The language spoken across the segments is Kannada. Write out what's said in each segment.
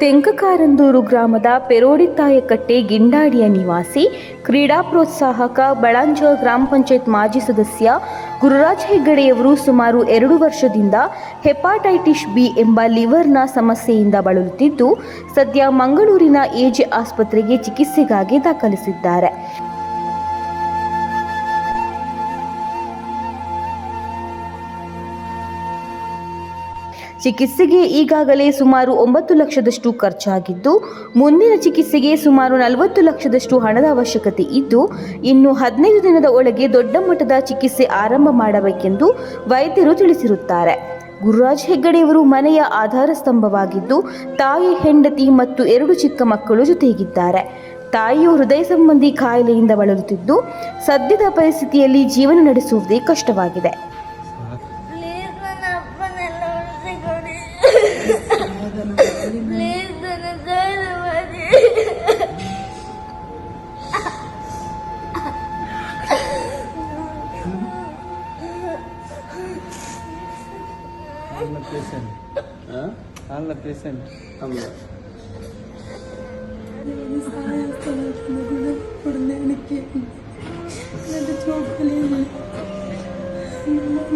ತೆಂಕಕಾರಂದೂರು ಗ್ರಾಮದ ಪೆರೋಡಿತಾಯಕಟ್ಟೆ ಗಿಂಡಾಡಿಯ ನಿವಾಸಿ, ಕ್ರೀಡಾ ಪ್ರೋತ್ಸಾಹಕ ಬಳಂಜ ಗ್ರಾಮ ಪಂಚಾಯತ್ ಮಾಜಿ ಸದಸ್ಯ ಗುರುರಾಜ್ ಹೆಗ್ಗಡೆಯವರು ಸುಮಾರು ಎರಡು ವರ್ಷದಿಂದ ಹೆಪಾಟೈಟಿಸ್ ಬಿ ಎಂಬ ಲಿವರ್ನ ಸಮಸ್ಯೆಯಿಂದ ಬಳಲುತ್ತಿದ್ದು, ಸದ್ಯ ಮಂಗಳೂರಿನ ಎಜೆ ಆಸ್ಪತ್ರೆಗೆ ಚಿಕಿತ್ಸೆಗಾಗಿ ದಾಖಲಿಸಿದ್ದಾರೆ. ಚಿಕಿತ್ಸೆಗೆ ಈಗಾಗಲೇ ಸುಮಾರು ಒಂಬತ್ತು ಲಕ್ಷದಷ್ಟು ಖರ್ಚಾಗಿದ್ದು, ಮುಂದಿನ ಚಿಕಿತ್ಸೆಗೆ ಸುಮಾರು ನಲವತ್ತು ಲಕ್ಷದಷ್ಟು ಹಣದ ಅವಶ್ಯಕತೆ ಇದ್ದು, ಇನ್ನು ಹದಿನೈದು ದಿನದ ಒಳಗೆ ದೊಡ್ಡ ಮಟ್ಟದ ಚಿಕಿತ್ಸೆ ಆರಂಭ ಮಾಡಬೇಕೆಂದು ವೈದ್ಯರು ತಿಳಿಸಿರುತ್ತಾರೆ. ಗುರುರಾಜ್ ಹೆಗ್ಗಡೆಯವರು ಮನೆಯ ಆಧಾರ ಸ್ತಂಭವಾಗಿದ್ದು, ತಾಯಿ, ಹೆಂಡತಿ ಮತ್ತು ಎರಡು ಚಿಕ್ಕ ಮಕ್ಕಳು ಜೊತೆಗಿದ್ದಾರೆ. ತಾಯಿಯು ಹೃದಯ ಸಂಬಂಧಿ ಕಾಯಿಲೆಯಿಂದ ಬಳಲುತ್ತಿದ್ದು, ಸದ್ಯದ ಪರಿಸ್ಥಿತಿಯಲ್ಲಿ ಜೀವನ ನಡೆಸುವುದೇ ಕಷ್ಟವಾಗಿದೆ. நல்ல பேஷண்ட் ஆமாம் എനിക്ക്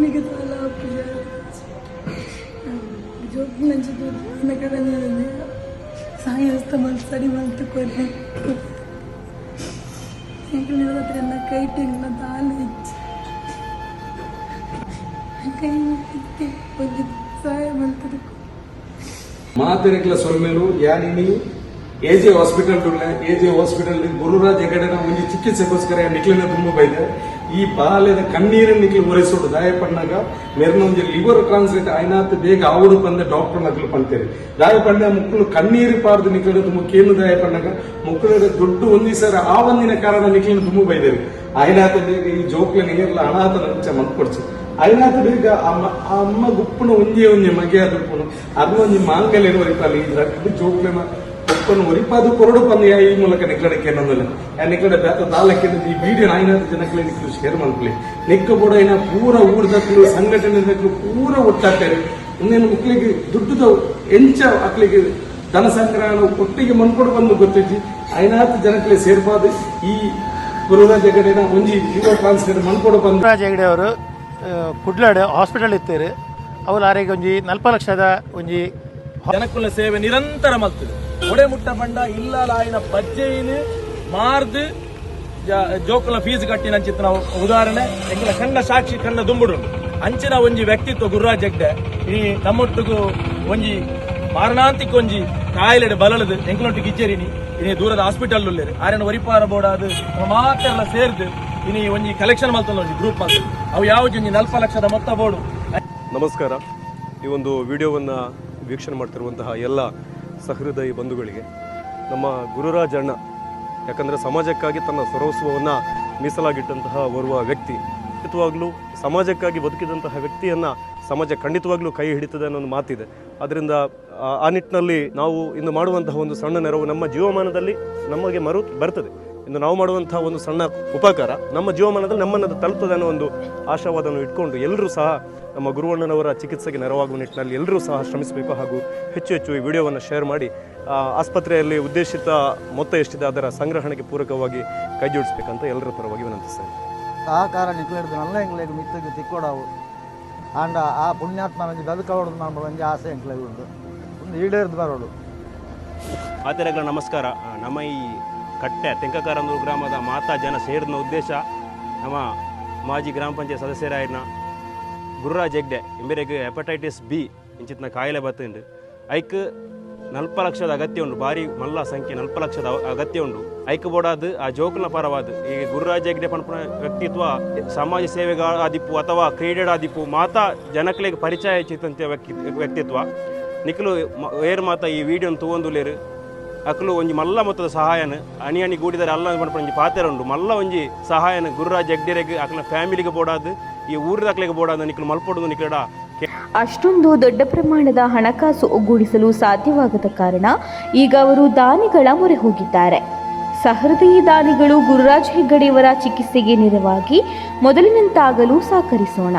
മികച്ച ಪೇಷಂಟ್ ಆನ್ಲ ಪೇಷಂಟ್ ಅಲ್ಲ ಸಾಯಸ್ತ ಮಲ್ಸಡಿ ಮಲ್ತುಕೊನೆ ಎಂಕುಲು ಹತ್ರ ಎಲ್ಲ ಕೈ ಟೆಂಗ್ಲ ದಾಲ ಇಚ್ಚಿ ಕೈ ಮುಗಿದ್ಕೆ ಒಂದು ಸಹಾಯ ಮಾಡ್ತದಕ್ಕೂ ಮಾತೆರೆಗ್ಲ ಸೊಲ್ಮೆಲು ಯಾನಿ ನೀವು ಎಜೆ ಹಾಸ್ಪಿಟಲ್ ಟುಳ್ಳೆ ಎಜೆ ಹಾಸ್ಪಿಟಲ್ ಗುರುರಾಜ್ ಹೆಗಡೆನ ಒಂದು ಚಿಕಿತ್ಸೆಗೋಸ್ಕರ ನಿಕ್ಲಿನ ತುಂಬ ಬೈದೆ ಈ ಬಾಲ್ಯದ ಕಣ್ಣೀರನ್ನಿಗೆ ಒರೆಸೋಡು. ಗಾಯಪಣ್ಣಗ ಮೆರ್ನೊಂಜಿ ಲಿವರ್ ಟ್ರಾನ್ಸ್ಲೇಟ್ ಆಯ್ನಾತ್ ಬೇಗ ಆವಡು ಪಂದ ಡಾಕ್ಟರ್ ನಕಲು ಪಂತೇವೆ ಗಾಯಪಣ್ಣ ಮಕ್ಕಳು ಕಣ್ಣೀರು ಪಾರ್ದು ನಿಕ್ಕಳು ತುಂಬ ಕೇನು ಗಾಯಪಣ್ಣಗ. ಮಕ್ಕಳ ದೊಡ್ಡ ಒಂದಿಸರ ಆ ಒಂದಿನ ಕಾರಣ ನಿಕ್ಕಲು ತುಂಬ ಬೈದೇವೆ ಆಯ್ನಾತ ಬೇಗ ಈ ಜೋಕ್ಲ ನೀರ್ಲ ಅನಾಥ ನಂಚ ಮಂದ್ಕೊಡ್ಸಿ ಆಯ್ನಾತ ಬೇಗ ಅಮ್ಮ ಆ ಅಮ್ಮ ಗುಪ್ಪನ ಒಂದೇ ಒಂದೇ ಮಗೆ ಆದ್ರು ಅರ್ನೊಂದು ಮಾಂಗಲ್ಯ ಬರೀತಾಳೆ ಈ ಜೋಕ್ಲೆನ ಒಪ್ಪನು ಒರಿಪಾದು ಕೊರಡು ಪಂದ್ಯ ಈ ಮೂಲಕ ನಿಕ್ಕಡಕ್ಕೆ ಏನೊಂದಿಲ್ಲ ಆ ನಿಕ್ಕಡ ಬೇತ ಈ ವಿಡಿಯೋ ನಾಯಿನಾದ ಜನಕ್ಲೆ ನಿಕ್ಕು ಶೇರ್ ಮಾಡ್ಕೊಳ್ಳಿ. ನಿಕ್ಕ ಬೋಡ ಏನ ಪೂರ ಊರ್ದಕ್ಕಲು ಸಂಘಟನೆ ಪೂರ ಒಟ್ಟಾಗ್ತಾರೆ. ಇನ್ನೇನು ಮಕ್ಕಳಿಗೆ ದುಡ್ಡುದ ಎಂಚ ಮಕ್ಕಳಿಗೆ ಧನ ಸಂಗ್ರಹ ಒಟ್ಟಿಗೆ ಮನ್ಕೊಡು ಬಂದು ಗೊತ್ತಿಜ್ಜಿ ಐನಾತ್ ಜನಕ್ಲೆ ಸೇರ್ಪಾದು ಈ ಗುರುರಾಜ್ ಜಗಡೆನ ಒಂಜಿ ಯುವ ಟ್ರಾನ್ಸ್ಫರ್ ಮನ್ಕೊಡು ಬಂದು. ರಾಜ ಹೆಗಡೆ ಅವರು ಕುಡ್ಲಾಡ್ ಹಾಸ್ಪಿಟಲ್ ಇರ್ತಾರೆ ಅವ್ರು ಆರೋಗ್ಯ ಒಂಜಿ ನಲ್ಪ ಲಕ್ಷದ ಒಂಜಿ ಜನಕ್ಕುಲ ಸೇವೆ ನಿರಂತರ ಮಲ್ತದೆ ಒಡೆ ಮುಟ್ಟ ಬಂಡ ಇಲ್ಲಲಾಯಿನ ಬಜ್ಜೆಯಿನ ಮಾರ್ದು, ಜ- ಜೋಕುಲ ಫೀಸ್ ಕಟ್ಟಿನ ನಾವು ಉದಾಹರಣೆ. ಎಂಕಲ ಕಣ್ಣ ಸಾಕ್ಷಿ, ಕಣ್ಣ ದುಂಬುಡು. ಅಂಚಿನ ಒಂಜಿ ವ್ಯಕ್ತಿತ್ವ ಗುರುರಾಜ್ ಹೆಗ್ಡೆ ಈ ನಮ್ಮೊಟ್ಟಿಗೂ ಒಂಜಿ ಮಾರಣಾಂತಿಕ ಒಂಜಿ ಕಾಯಿಲೆಡೆ ಬಲಳದು. ಎಂಕಲೊಟ್ಟಿಗೆ ಇಜ್ಜೆರಿನಿ ಇನಿ ದೂರದ ಹಾಸ್ಪಿಟಲ್ ಉಳ್ಳೇರು ಆರೇನ ಒರಿಪಾರ ಮಾತ್ರ ಎಲ್ಲ ಸೇರ್ದು, ಇನಿ ಒಂಜಿ ಕಲೆಕ್ಷನ್ ಮಲ್ತಲ್ಲ ಒಂಜಿ ಗ್ರೂಪ್ ಮಲ್ತ ಅವು ಯಾವ್ದು ಒಂಜಿ ನಲ್ಪ ಲಕ್ಷದ ಮೊತ್ತ ಬೋಡು ನಮಸ್ಕಾರ. ಈ ಒಂದು ವಿಡಿಯೋವನ್ನು ವೀಕ್ಷಣೆ ಮಾಡ್ತಿರುವಂತಹ ಎಲ್ಲ ಸಹೃದಯಿ ಬಂಧುಗಳಿಗೆ, ನಮ್ಮ ಗುರುರಾಜ್ ಅಣ್ಣ, ಯಾಕಂದರೆ ಸಮಾಜಕ್ಕಾಗಿ ತನ್ನ ಸರ್ವಸ್ವವನ್ನು ಮೀಸಲಾಗಿಟ್ಟಂತಹ ಓರ್ವ ವ್ಯಕ್ತಿ, ಖಂಡಿತವಾಗ್ಲೂ ಸಮಾಜಕ್ಕಾಗಿ ಬದುಕಿದಂತಹ ವ್ಯಕ್ತಿಯನ್ನು ಸಮಾಜ ಖಂಡಿತವಾಗ್ಲೂ ಕೈ ಹಿಡಿತದೆ ಅನ್ನೋ ಒಂದು ಮಾತಿದೆ ಅದರಿಂದ ಆ ನಿಟ್ಟಿನಲ್ಲಿ ನಾವು ಇಂದು ಮಾಡುವಂತಹ ಒಂದು ಸಣ್ಣ ನೆರವು ನಮ್ಮ ಜೀವಮಾನದಲ್ಲಿ ನಮಗೆ ಮರು ಬರ್ತದೆ. ಇಂದು ನಾವು ಮಾಡುವಂತಹ ಒಂದು ಸಣ್ಣ ಉಪಕಾರ ನಮ್ಮ ಜೀವಮಾನದಲ್ಲಿ ನಮ್ಮನ್ನು ಅದು ತಲುಪ್ತದೆ ಅನ್ನೋ ಒಂದು ಆಶಾವಾದವನ್ನು ಇಟ್ಕೊಂಡು ಎಲ್ಲರೂ ಸಹ ನಮ್ಮ ಗುರುವಣ್ಣನವರ ಚಿಕಿತ್ಸೆಗೆ ನೆರವಾಗುವ ನಿಟ್ಟಿನಲ್ಲಿ ಎಲ್ಲರೂ ಸಹ ಶ್ರಮಿಸಬೇಕು ಹಾಗೂ ಹೆಚ್ಚು ಹೆಚ್ಚು ಈ ವಿಡಿಯೋವನ್ನು ಶೇರ್ ಮಾಡಿ ಆ, ಆಸ್ಪತ್ರೆಯಲ್ಲಿ ಉದ್ದೇಶಿತ ಮೊತ್ತ ಎಷ್ಟಿದೆ ಅದರ ಸಂಗ್ರಹಣೆಗೆ ಪೂರಕವಾಗಿ ಕೈ ಜೋಡಿಸಬೇಕಂತ ಎಲ್ಲರ ಪರವಾಗಿ ವಿನಂತಿಸ್ತೇನೆ. ಸಹಕಾರ ನಿಕ್ಲಿಡ್ದು ನಲ್ಲ ಎಂಕ್ಲೆಗ್ ಮಿತ್ತಿಗೆ ತಿಕ್ಕೊಡವು. ಆಂಡ ಆ ಪುಣ್ಯಾತ್ಮ ಬದುಕೋದು ನಮ್ಮ ಒಂಜಿ ಆಸೆ ಎಂಕ್ಲೆಗ್ ಉಂಟು. ಒಂದು ಈಡೇರಿದ ಬರೋಡು ಆತರೆಗಳ ನಮಸ್ಕಾರ ಆ, ನಮ್ಮ ಈ ಕಟ್ಟೆ, ತೆಂಕಕಾರಂದೂರು ಗ್ರಾಮದ ಮಾತಾ ಜನ ಸೇರಿದ ಉದ್ದೇಶ ನಮ್ಮ ಮಾಜಿ ಗ್ರಾಮ ಪಂಚಾಯತ್ ಸದಸ್ಯರಾಯಿನ ಗುರುರಾಜ್ ಹೆಗ್ಡೆ ಇಂಬೆರೆಗೆ ಹೆಪಟೈಟಿಸ್ ಬಿ ಇಂಚಿತ್ನ ಕಾಯಿಲೆ ಬರ್ತೀನಿ ಐಕ್ ನಲ್ಪ ಲಕ್ಷದ ಅಗತ್ಯ ಉಂಡು ಭಾರಿ ಮಲ್ಲ ಸಂಖ್ಯೆ ನಲ್ಪ ಲಕ್ಷದ ಅಗತ್ಯ ಉಂಡು ಐಕ್ ಬೋಡಾದ ಆ ಜೋಕುಲ ಪರವಾದ. ಈ ಗುರುರಾಜ್ ಹೆಗ್ಡೆ ಪನ್ಪುನ ವ್ಯಕ್ತಿತ್ವ, ಸಮಾಜ ಸೇವೆಗ ಆದಿಪ್ಪು ಅಥವಾ ಕ್ರೀಡೆಡಾದಿಪ್ಪು ಮಾತಾ ಜನಕ್ಲೆಗ್ ಪರಿಚಯ ಹೆಚ್ಚಿತಂತೆ ವ್ಯಕ್ತಿ ವ್ಯಕ್ತಿತ್ವ. ನಿಖಲು ಏರ್ ಮಾತಾ ಈ ವಿಡಿಯೋನ ತಗೊಂದುಲೇರು ಅಕ್ಲು ಒಂಜಿ ಮಲ್ಲ ಮೊತ್ತದ ಸಹಾಯನ, ಅಣಿ ಅಣಿ ಗೂಡಿದರೆ ಅಲ್ಲ ಒಂಜಿ ಪಾತ್ರ ಉಂಡು ಮಲ್ಲ ಒಂಜಿ ಸಹಾಯನ ಗುರುರಾಜ್ ಹೆಗ್ಡೆರೆಗ್ ಅಕಲ ಫ್ಯಾಮಿಲಿಗೆ ಬೋಡಾದು, ಈ ಊರಿದ ಅಕ್ಲೆಗೆ ಬೋಡಾದು ನಿಕ್ಲು ಮಲ್ಪಡುದು ನಿಕ್ಲಡ ಅಷ್ಟೊಂದು ದೊಡ್ಡ ಪ್ರಮಾಣದ ಹಣಕಾಸು ಒಗ್ಗೂಡಿಸಲು ಸಾಧ್ಯವಾಗದ ಕಾರಣ ಈಗ ಅವರು ದಾನಿಗಳ ಮೊರೆ ಹೋಗಿದ್ದಾರೆ. ಸಹೃದಯಿ ದಾನಿಗಳು ಗುರುರಾಜ್ ಹೆಗ್ಗಡೆಯವರ ಚಿಕಿತ್ಸೆಗೆ ನೆರವಾಗಿ ಮೊದಲಿನಂತಾಗಲು ಸಹಕರಿಸೋಣ.